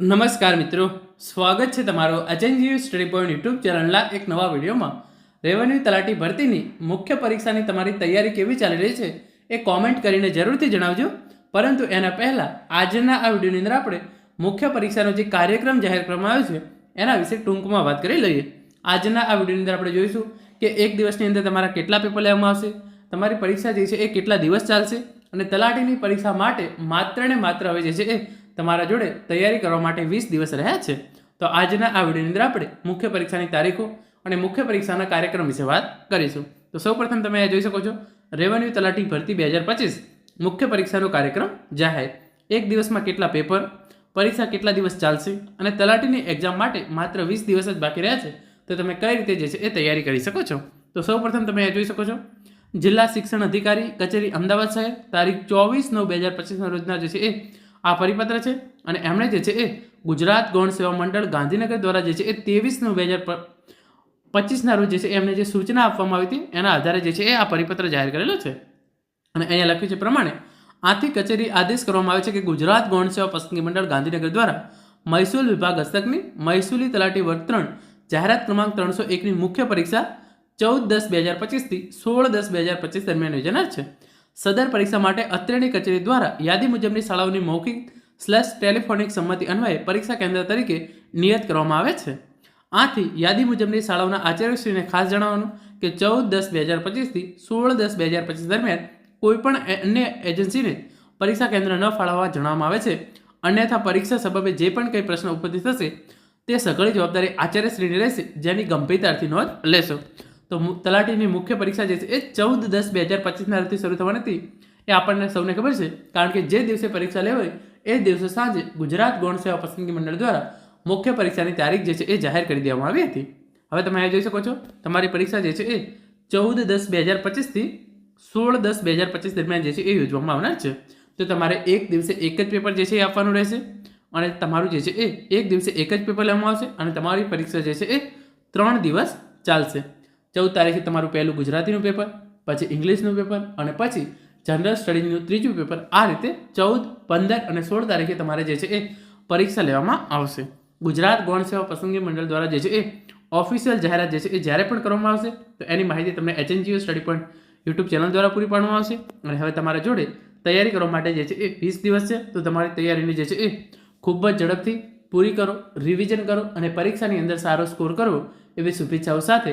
નમસ્કાર મિત્રો, સ્વાગત છે તમારો અચેન્જીવ સ્ટડી પોઈન્ટ યુટ્યુબ ચેનલના એક નવા વિડીયોમાં. રેવન્યુ તલાટી ભરતીની મુખ્ય પરીક્ષાની તમારી તૈયારી કેવી ચાલી રહી છે એ કોમેન્ટ કરીને જરૂરથી જણાવજો. પરંતુ એના પહેલાં આજના આ વિડીયોની અંદર આપણે મુખ્ય પરીક્ષાનો જે કાર્યક્રમ જાહેર કરવામાં આવ્યો છે, એના વિશે ટૂંકમાં વાત કરી લઈએ. આજના આ વિડીયોની અંદર આપણે જોઈશું કે એક દિવસની અંદર તમારા કેટલા પેપર લેવામાં આવશે, તમારી પરીક્ષા જે છે એ કેટલા દિવસ ચાલશે અને તલાટીની પરીક્ષા માટે માત્ર ને માત્ર હવે જે છે એ તમારા જોડે તૈયારી કરવા માટે વીસ દિવસ રહ્યા છે. તો આજના આ વિડીયોની અંદર આપણે મુખ્ય પરીક્ષાની તારીખો અને મુખ્ય પરીક્ષાના કાર્યક્રમ વિશે વાત કરીશું. તો સૌપ્રથમ તમે અહીંયા જોઈ શકો છો રેવન્યુ તલાટી ભરતી બે હજાર પચીસ, મુખ્ય પરીક્ષાનો કાર્યક્રમ જાહેર. એક દિવસમાં કેટલા પેપર પરીક્ષા કેટલા દિવસ ચાલશે અને તલાટીની એક્ઝામ માટે માત્ર વીસ દિવસ જ બાકી રહ્યા છે. તો તમે કઈ રીતે જે છે એ તૈયારી કરી શકો છો. તો સૌપ્રથમ તમે જોઈ શકો છો, જિલ્લા શિક્ષણ અધિકારી કચેરી અમદાવાદ શહેર તારીખ ચોવીસ નવ બે હજાર પચીસના રોજના જે છે એ આ પરિપત્ર છે અને એમણે જે છે એ ગુજરાત ગૌણ સેવા મંડળ ગાંધીનગર દ્વારા જે છે એ ત્રેવીસનું બે હજાર પચીસના રોજ જે છે એમને જે સૂચના આપવામાં આવી હતી, એના આધારે જે છે એ આ પરિપત્ર જાહેર કરેલો છે. અને અહીંયા લખ્યું છે પ્રમાણે, આથી કચેરી આદેશ કરવામાં આવે છે કે ગુજરાત ગૌણ સેવા પસંદગી મંડળ ગાંધીનગર દ્વારા મહેસૂલ વિભાગ હસ્તકની મહેસૂલી તલાટી વર્ગ જાહેરાત ક્રમાંક ત્રણસો એકની મુખ્ય પરીક્ષા ચૌદ દસ બે હજાર પચીસથી સોળ દસ બે હજાર પચીસ દરમિયાન યોજાનાર છે. સદર પરીક્ષા માટે અત્રેની કચેરી દ્વારા યાદી મુજબની શાળાઓની મૌખિક સ્લેશ ટેલિફોનિક સંમતિ અન્વયે પરીક્ષા કેન્દ્ર તરીકે નિયત કરવામાં આવે છે. આથી યાદી મુજબની શાળાઓના આચાર્યશ્રીને ખાસ જણાવવાનું કે ચૌદ દસ બે હજાર પચીસથી સોળ દસ બે હજાર પચીસ દરમિયાન કોઈપણ અન્ય એજન્સીને પરીક્ષા કેન્દ્ર ન ફાળવવા જણાવવામાં આવે છે. અન્યથા પરીક્ષા સબબે જે પણ કંઈ પ્રશ્ન ઉપસ્થિત થશે તે સઘળી જવાબદારી આચાર્યશ્રીની રહેશે, જેની ગંભીરતાથી નોંધ લેશો. તો તલાટીની મુખ્ય પરીક્ષા જે છે એ ચૌદ દસ બે હજાર પચીસના રોજથી શરૂ થવાની હતી. એ આપણને સૌને ખબર છે, કારણ કે જે દિવસે પરીક્ષા લેવાય એ દિવસે સાંજે ગુજરાત ગૌણ સેવા પસંદગી મંડળ દ્વારા મુખ્ય પરીક્ષાની તારીખ જે છે એ જાહેર કરી દેવામાં આવી હતી. હવે તમે અહીંયા જોઈ શકો છો, તમારી પરીક્ષા જે છે એ ચૌદ દસ બે હજાર પચીસથી સોળ દસ બે હજાર પચીસ દરમિયાન જે છે એ યોજવામાં આવનાર છે. તો તમારે એક દિવસે એક જ પેપર જે છે એ આપવાનું રહેશે અને તમારું જે છે એ એક દિવસે એક જ પેપર લેવામાં આવશે અને તમારી પરીક્ષા જે છે એ ત્રણ દિવસ ચાલશે. ચૌદ તારીખે તમારું પહેલું ગુજરાતીનું પેપર, પછી ઇંગ્લિશનું પેપર અને પછી જનરલ સ્ટડીનું ત્રીજું પેપર. આ રીતે ચૌદ, પંદર અને સોળ તારીખે તમારે જે છે એ પરીક્ષા લેવામાં આવશે. ગુજરાત ગૌણ સેવા પસંદગી મંડળ દ્વારા જે છે એ ઓફિશિયલ જાહેરાત જે છે એ જ્યારે પણ કરવામાં આવશે, તો એની માહિતી તમને HNGO study point YouTube channel દ્વારા પૂરી પાડવામાં આવશે. અને હવે તમારા જોડે તૈયારી કરવા માટે જે છે એ વીસ દિવસ છે, તો તમારી તૈયારીની જે છે એ ખૂબ જ ઝડપથી પૂરી કરો રિવિઝન કરો અને પરીક્ષાની અંદર સારો સ્કોર કરો એવી શુભેચ્છાઓ સાથે